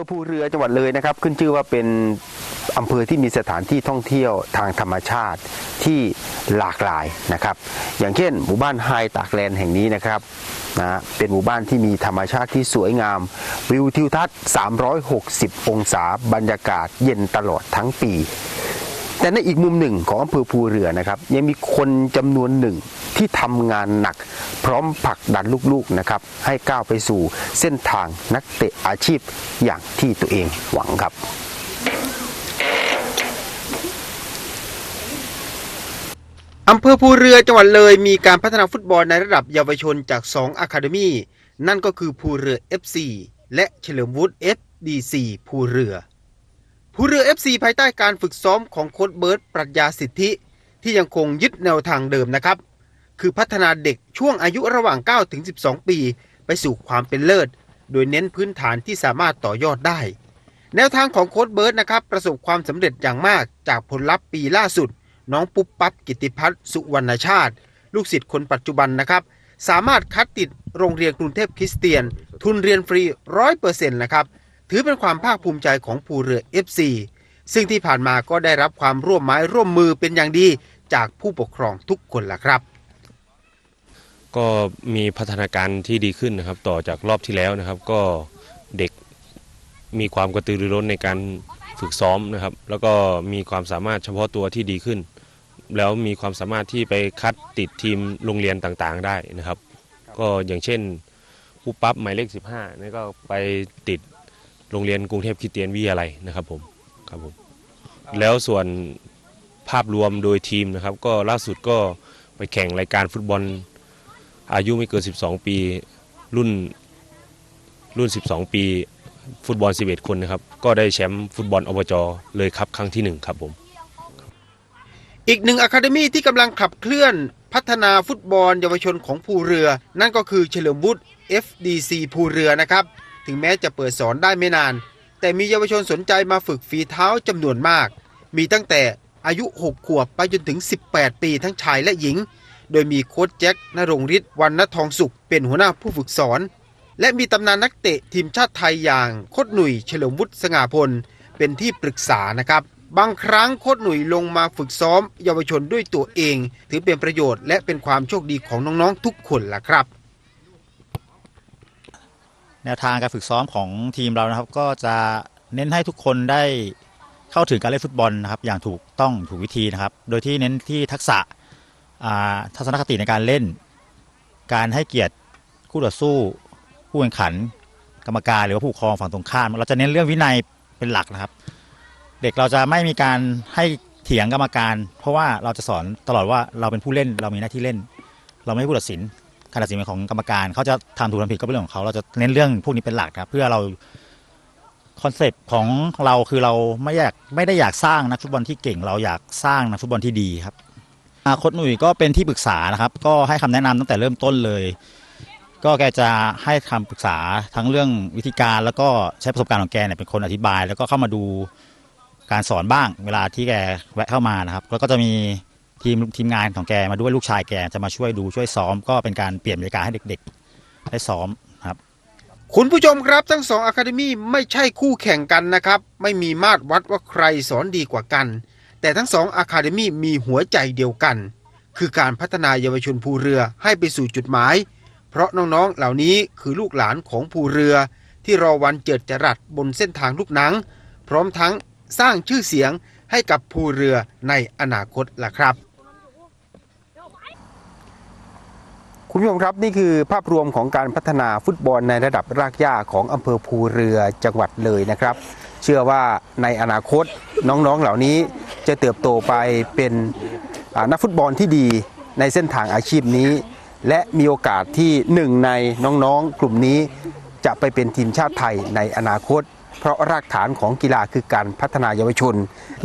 อำเภอภูเรือจังหวัดเลยนะครับ ขึ้นชื่อว่าเป็นอำเภอที่มีสถานที่ท่องเที่ยวทางธรรมชาติที่หลากหลายนะครับ อย่างเช่น หมู่บ้านไฮตากแลนด์แห่งนี้นะครับนะเป็นหมู่บ้านที่มีธรรมชาติที่สวยงาม วิวทิวทัศน์ 360 องศา บรรยากาศเย็นตลอดทั้งปี แต่ในอีกมุมหนึ่งของอำเภอภูเรือนะครับ ยังมีคนจำนวนหนึ่งที่ทำงานหนัก พร้อมผลักดันลูกๆนะครับให้ก้าวไปสู่เส้นทางนักเตะอาชีพอย่างที่ตัวเองหวังครับอำเภอภูเรือจังหวัดเลยมีการพัฒนาฟุตบอลในระดับเยาวชนจาก 2 อะคาเดมีนั่นก็คือภูเรือ FC และเฉลิมวุฒิ FDC ภูเรือ ภูเรือ FC ภายใต้การฝึกซ้อมของโค้ชเบิร์ตปรัชญาสิทธิ ที่ยังคงยึดแนวทางเดิมนะครับ คือพัฒนาเด็กช่วงอายุระหว่าง 9 ถึง 12 ปี ไปสู่ความเป็นเลิศ โดยเน้นพื้นฐานที่สามารถต่อยอดได้ แนวทางของโค้ชเบิร์ตนะครับประสบความสำเร็จอย่างมากจากผลลัพธ์ปีล่าสุด น้องปุ๊บปั๊บกิติพัฒน์สุวรรณชาติ ลูกศิษย์คนปัจจุบันนะครับ สามารถคัดติดโรงเรียนกรุงเทพคริสเตียน ทุนเรียนฟรีร้อยเปอร์เซ็นต์นะครับถือเป็นความภาคภูมิใจของภูเรือ FC ซึ่งที่ผ่านมาก็ได้รับความร่วมไม้ร่วมมือเป็นอย่างดีจากผู้ปกครองทุกคนล่ะครับ ก็มีพัฒนาการที่ดีขึ้นนะครับ ต่อจากรอบที่แล้วนะครับ ก็เด็กมีความกระตือรือร้นในการฝึกซ้อมนะครับ แล้วก็มีความสามารถเฉพาะตัวที่ดีขึ้น แล้วมีความสามารถที่ไปคัดติดทีมโรงเรียนต่างๆได้นะครับ ก็อย่างเช่นผู้ปั๊บหมายเลข 15นี่ก็ไปติดโรงเรียนกรุงเทพคริสเตียนวิทยาลัยนะครับผมครับผมแล้วส่วนภาพรวมโดยทีมนะครับ ก็ล่าสุดก็ไปแข่งรายการฟุตบอล อายุไม่เกิน 12 ปี รุ่นรุ่น 12 ปี ฟุตบอล 11 คนนะครับ ก็ได้แชมป์ฟุตบอลอบจเลยครับครั้งที่ 1 ครับผม อีกหนึ่งอะคาเดมีที่กำลังขับเคลื่อนพัฒนาฟุตบอลเยาวชนของภูเรือ นั่นก็คือเฉลิมวุฒิ FDC ภูเรือนะครับ ถึงแม้จะเปิดสอนได้ไม่นาน แต่มีเยาวชนสนใจมาฝึกฝีเท้าจำนวนมาก มีตั้งแต่อายุ 6 ขวบไปจนถึง 18 ปีทั้งชายและหญิง โดยมีโค้ชแจ็คนรงฤทธิ์วันณทองสุข เป็นหัวหน้าผู้ฝึกสอน และมีตำนานนักเตะทีมชาติไทยอย่างโค้ชหนุ่ยเฉลิมวุฒิสง่าพล เป็นที่ปรึกษานะครับบางครั้งโค้ชหนุ่ยลงมาฝึกซ้อม เยาวชนด้วยตัวเอง ถือเป็นประโยชน์และเป็นความโชคดีของน้องๆทุกคนล่ะครับ แนวทางการฝึกซ้อมของทีมเรานะครับ ก็จะเน้นให้ทุกคนได้เข้าถึงการเล่นฟุตบอลนะครับ อย่างถูกต้องถูกวิธีนะครับ โดยที่เน้นที่ทักษะ ทัศนคติในการเล่น การให้เกียรติคู่ต่อสู้ผู้แข่งขัน กรรมการหรือว่าผู้ปกครองฝั่งตรงข้าม เราจะเน้นเรื่องวินัยเป็นหลักนะครับ เด็กเราจะไม่มีการให้เถียงกรรมการ เพราะว่าเราจะสอนตลอดว่าเราเป็นผู้เล่น เรามีหน้าที่เล่น เราไม่ผู้ตัดสินการตัดสินเป็นของกรรมการ เขาจะทำถูกทำผิดก็เป็นเรื่องของเขา เราจะเน้นเรื่องพวกนี้เป็นหลักครับเพื่อเราคอนเซปต์ของเราคือเราไม่อยากไม่ได้อยากสร้างนักฟุตบอลที่เก่ง เราอยากสร้างนักฟุตบอลที่ดีครับ โคตหนุ่ยก็เป็นที่ปรึกษานะครับ ก็ให้คำแนะนำตั้งแต่เริ่มต้นเลย ก็แกจะให้คำปรึกษาทั้งเรื่องวิธีการแล้วก็ใช้ประสบการณ์ของแกเนี่ยเป็นคนอธิบาย แล้วก็เข้ามาดูการสอนบ้าง เวลาที่แกแวะเข้ามานะครับ แล้วก็จะมีทีมทีมงานของแกมาด้วยลูกชายแกจะมาช่วยดูช่วยซ้อม ก็เป็นการเปลี่ยนบรรยากาศให้เด็กๆได้ซ้อมครับ คุณผู้ชมครับทั้งสองอะคาเดมี่ไม่ใช่คู่แข่งกันนะครับ ไม่มีมาตรวัดว่าใครสอนดีกว่ากัน แต่ทั้งสองอะคาเดมีมีหัวใจเดียวกัน คือการพัฒนาเยาวชนภูเรือให้ไปสู่จุดหมาย เพราะน้องๆเหล่านี้คือลูกหลานของภูเรือ ที่รอวันเจิดจรัสบนเส้นทางลูกหนัง พร้อมทั้งสร้างชื่อเสียงให้กับภูเรือในอนาคตล่ะครับ คุณผู้ชมครับนี่คือภาพรวมของการพัฒนาฟุตบอลในระดับรากหญ้าของอำเภอภูเรือจังหวัดเลยนะครับ เชื่อว่าในอนาคตน้องๆเหล่านี้จะเติบโตไปเป็นนักฟุตบอลที่ดีในเส้นทางอาชีพนี้ และมีโอกาสที่หนึ่งในน้องๆกลุ่มนี้ จะไปเป็นทีมชาติไทยในอนาคต เพราะรากฐานของกีฬาคือการพัฒนายาวชน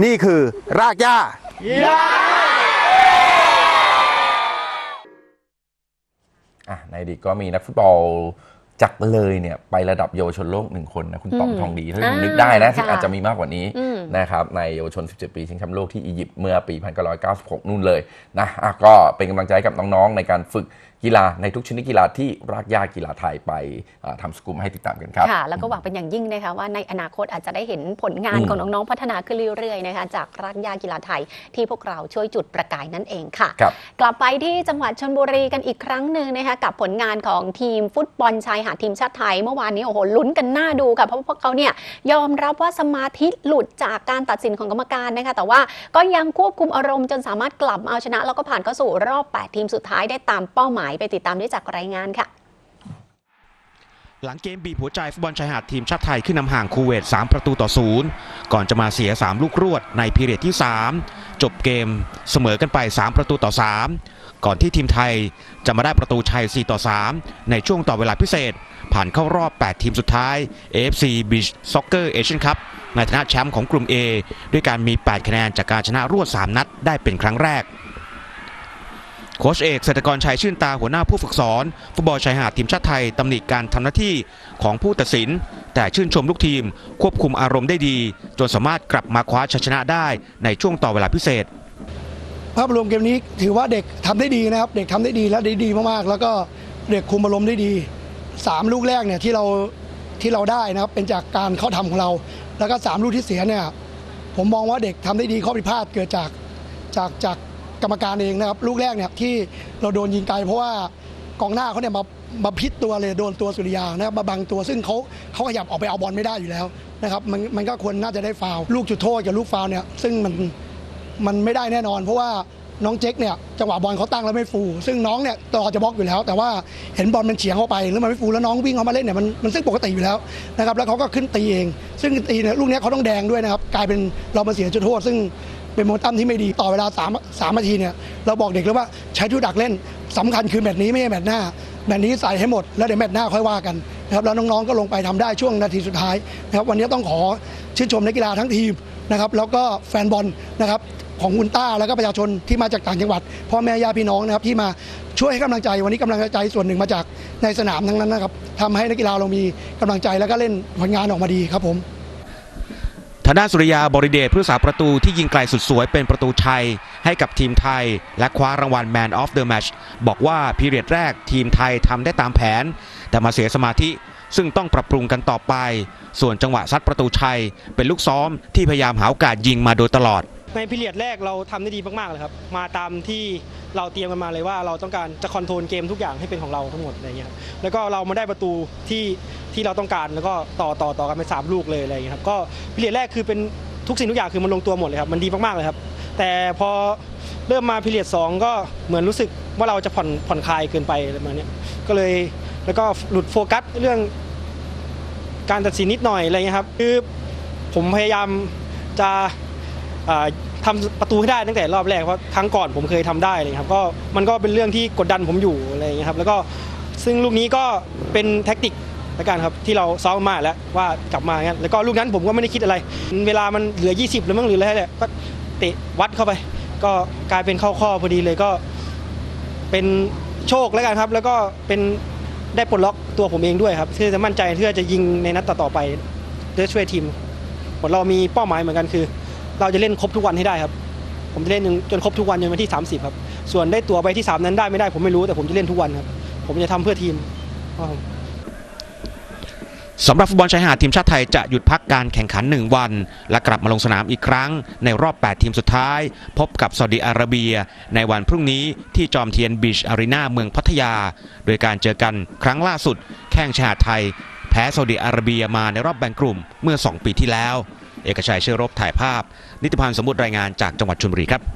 นี่คือรากหญ้า ในอดีตก็มีนักฟุตบอล จากเลยเนี่ยไประดับเยาวชนโลกหนึ่งคนนะคุณป๋องอืมทองดีถ้าผมอ่านึกได้นะซึ่งค่ะอาจจะมีมากกว่านี้อืม นะครับในเยาวชน 17 ปีชิงแชมป์โลกที่อียิปต์เมื่อปี 1996 นู่นเลยนะอะก็เป็นกำลังใจให้กับน้องๆ ในการฝึกกีฬาในทุกชนิดกีฬาที่รากหญ้ากีฬาไทยไปอ่าทำสกูมให้ติดตามกันครับค่ะแล้วก็หวังเป็นอย่างยิ่งนะคะว่าในอนาคตอาจจะได้เห็นผลงานอืมของน้องๆพัฒนาขึ้นเรื่อยๆนะคะจากรักยากีฬาไทยที่พวกเราช่วยจุดประกายนั่นเองค่ะครับกลับไปที่จังหวัดชนบุรีกันอีกครั้งหนึ่งนะคะกับผลงานของทีมฟุตบอลชายหาดทีมชาติไทย เมื่อวานนี้โอ้โหลุ้นกันหน้าดูค่ะเพราะว่าพวกเขาเนี่ยยอมรับว่าสมาธิหลุดจากการตัดสินของกรรมการนะคะ แต่ว่าก็ยังควบคุมอารมณ์จนสามารถกลับมาเอาชนะ แล้วก็ผ่านเข้าสู่รอบ 8 ทีมสุดท้ายได้ตามเป้าหมายไปติดตามได้จากรายงานค่ะหลังเกมบีบหัวใจฟุตบอลชายหาดทีมชาติไทยขึ้นนำห่างคูเวต 3 ประตูต่อศูนย์ก่อนจะมาเสีย 3 ลูกรวดในพีเรียดที่ 3 จบเกมเสมอกันไป 3 ประตูต่อ 3 ก่อนที่ทีมไทยจะมาได้ประตูชัย 4 ต่อ 3 ในช่วงต่อเวลาพิเศษ ผ่านเข้ารอบ 8 ทีมสุดท้าย AFC Beach Soccer Asian Cup ในฐานะแชมป์ของกลุ่ม A ด้วยการมี 8 คะแนนจากการชนะรวด 3 นัดได้เป็นครั้งแรกโค้ชเอกเศรษฐกรชัยชื่นตาหัวหน้าผู้ฝึกสอนฟุตบอลชายหาดทีมชาติไทยตำหนิการทำหน้าที่ของผู้ตัดสิน แต่ชื่นชมลูกทีม ควบคุมอารมณ์ได้ดี จนสามารถกลับมาคว้าชัยชนะได้ในช่วงต่อเวลาพิเศษ ภาพรวมเกมนี้ถือว่าเด็กทำได้ดีนะครับ เด็กทำได้ดีและได้ดีมากๆ แล้วก็เด็กคุมอารมณ์ได้ดีสามลูกแรกเนี่ยที่เราที่เราได้นะครับเป็นจากการเข้าทำของเรา แล้วก็สามลูกที่เสียเนี่ยผมมองว่าเด็กทำได้ดีข้อผิดพลาดเกิดจากจากจากกรรมการเองนะครับลูกแรกเนี่ยที่เราโดนยิงไกลเพราะว่ากองหน้าเขาเนี่ยมามาพิษตัวเลยโดนตัวสุริยานะครับมาบังตัวซึ่งเขาเขาขยับออกไปเอาบอลไม่ได้อยู่แล้วนะครับมันมันก็ควรน่าจะได้ฟาวลูกจุดโทษกับลูกฟาวเนี่ยซึ่งมันมันไม่ได้แน่นอน เพราะว่า น้องเจ๊กเนี่ยจังหวะบอลเขาตั้งแล้วไม่ฟู ซึ่งน้องเนี่ยตลอดจะบล็อกอยู่แล้ว แต่ว่าเห็นบอลมันเฉียงเข้าไปแล้วมันไม่ฟูแล้วน้องวิ่งเข้ามาเล่นเนี่ยมันมันซึ่งปกติอยู่แล้วนะครับแล้วเขาก็ขึ้นตีเอง ซึ่งตีเนี่ยลูกเนี้ยเขาต้องแดงด้วยนะครับกลายเป็นเรามาเสียจุดโทษ ซึ่งเป็นโมตัมที่ไม่ดีต่อเวลา3ามสามนาทีเนี่ยเราบอกเด็กแล้วว่าใช้ทุกดักเล่นสำคัญคือแมตช์นี้ไม่ใช่แมตช์หน้าแมตช์นี้ใส่ให้หมดแล้วเดี๋ยวแมตช์หน้าค่อยว่ากันนะครับแล้วน้องๆก็ลงไปทำได้ช่วงนาทีสุดท้ายนะครับวันนี้ต้องขอชื่นชมนักกีฬาทั้งทีมนะครับแล้วก็แฟนบอลนะครับ ของคุณต้าแล้วก็ประชาชนที่มาจากต่างจังหวัดพ่อแม่ญาติพี่น้องนะครับที่มาช่วยให้กำลังใจวันนี้กำลังใจส่วนหนึ่งมาจากในสนามทั้งนั้นนะครับทำให้นักกีฬาเรามีกำลังใจแล้วก็เล่นผลงานออกมาดีครับผมทางด้านสุริยาบริเดชผู้รักษาประตูที่ยิงไกลสุดสวยเป็นประตูชัย ให้กับทีมไทย และคว้ารางวัล Man of the Match บอกว่าพีเรียดแรกทีมไทยทำได้ตามแผน แต่มาเสียสมาธิซึ่งต้องปรับปรุงกันต่อไป ส่วนจังหวะซัดประตูชัย เป็นลูกซ้อมที่พยายามหาโอกาสยิงมาโดยตลอด ในพิเรียดแรกเราทำได้ดีมากๆเลยครับ มาตามที่เราเตรียมกันมาเลยว่าเราต้องการจะคอนโทรลเกมทุกอย่างให้เป็นของเราทั้งหมดอะไรเงี้ยครับแล้วก็เรามาได้ประตูที่ที่เราต้องการแล้วก็ต่อต่อต่อกันเป็นสามลูกเลยอะไรเงี้ยครับก็พิเรียดแรกคือเป็นทุกสิ่งทุกอย่างคือมันลงตัวหมดเลยครับมันดีมากๆเลยครับ แต่พอเริ่มมาพิเรียดสองก็เหมือนรู้สึกว่าเราจะผ่อนผ่อนคลายเกินไปอะไรมาเนี้ยก็เลยแล้วก็หลุดโฟกัสเรื่องการตัดสินนิดหน่อยอะไรเงี้ยครับคือผมพยายามจะ อ่าทำประตูให้ได้ตั้งแต่รอบแรกเพราะครั้งก่อนผมเคยทำได้เลยครับก็มันก็เป็นเรื่องที่กดดันผมอยู่อะไรเงี้ยครับแล้วก็ซึ่งลูกนี้ก็เป็นแท็กติกละกันครับที่เราซ้อมมาแล้วว่ากลับมางั้นแล้วก็ลูกนั้นผมก็ไม่ได้คิดอะไร เวลามันเหลือ 20หรือมั้งหรืออะไรแหละก็เตะวัดเข้าไป ก็กลายเป็นเข้าข้อพอดีเลยก็ เป็นโชคแล้วกันครับ แล้วก็เป็นได้ปลดล็อกตัวผมเองด้วยครับที่จะมั่นใจที่อจะยิงในนัดต่อๆไปเพื่อช่วยทีมเรามีเป้าหมายเหมือนกันคือ เราจะเล่นครบทุกวันให้ได้ครับ ผมจะเล่นจนครบทุกวันจนวันที่ 30 ครับ ส่วนได้ตัวใบที่ 3 นั้นได้ไม่ได้ผมไม่รู้แต่ผมจะเล่นทุกวันครับ ผมจะทำเพื่อทีมครับผมสำหรับฟุตบอลชายหาดทีมชาติไทยจะหยุดพักการแข่งขัน 1 วัน และกลับมาลงสนามอีกครั้ง ในรอบ 8 ทีมสุดท้าย พบกับซาอุดิอาระเบีย ในวันพรุ่งนี้ที่จอมเทียนบีชอารีนาเมืองพัทยา โดยการเจอกันครั้งล่าสุด แข่งชายหาดไทย แพ้ซาอุดิอาระเบียมาในรอบแบ่งกลุ่มเมื่อ 2 ปีที่แล้ว เอกชัยเชื้อรบถ่ายภาพ นิติพันธ์สมบูรณ์รายงานจากจังหวัดชลบุรีครับ